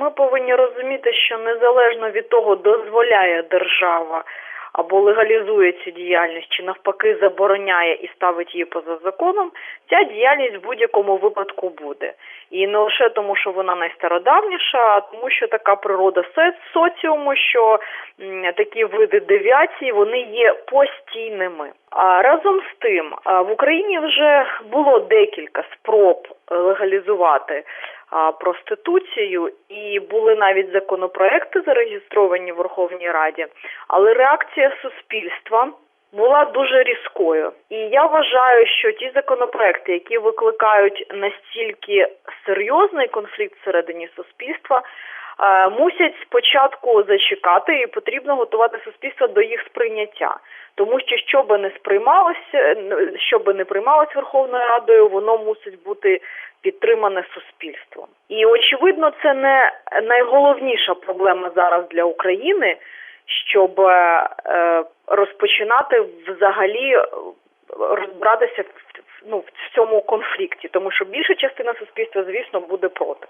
ми повинні розуміти, що незалежно від того, дозволяє держава або легалізує цю діяльність, чи навпаки забороняє і ставить її поза законом, ця діяльність в будь-якому випадку буде. І не лише тому, що вона найстародавніша, а тому, що така природа соціуму, що такі види девіації вони є постійними. А разом з тим, в Україні вже було декілька спроб легалізувати проституцію, і були навіть законопроекти зареєстровані в Верховній Раді, але реакція суспільства була дуже різкою. І я вважаю, що ті законопроекти, які викликають настільки серйозний конфлікт всередині суспільства, е, мусять спочатку зачекати, і потрібно готувати суспільство до їх сприйняття. Тому що що би не сприймалося, що би не приймалось Верховною Радою, воно мусить бути підтримане суспільством. І очевидно, це не найголовніша проблема зараз для України, щоб е, розпочинати взагалі е, розбиратися в- ну, в цьому конфлікті, тому що більша частина суспільства, звісно, буде проти.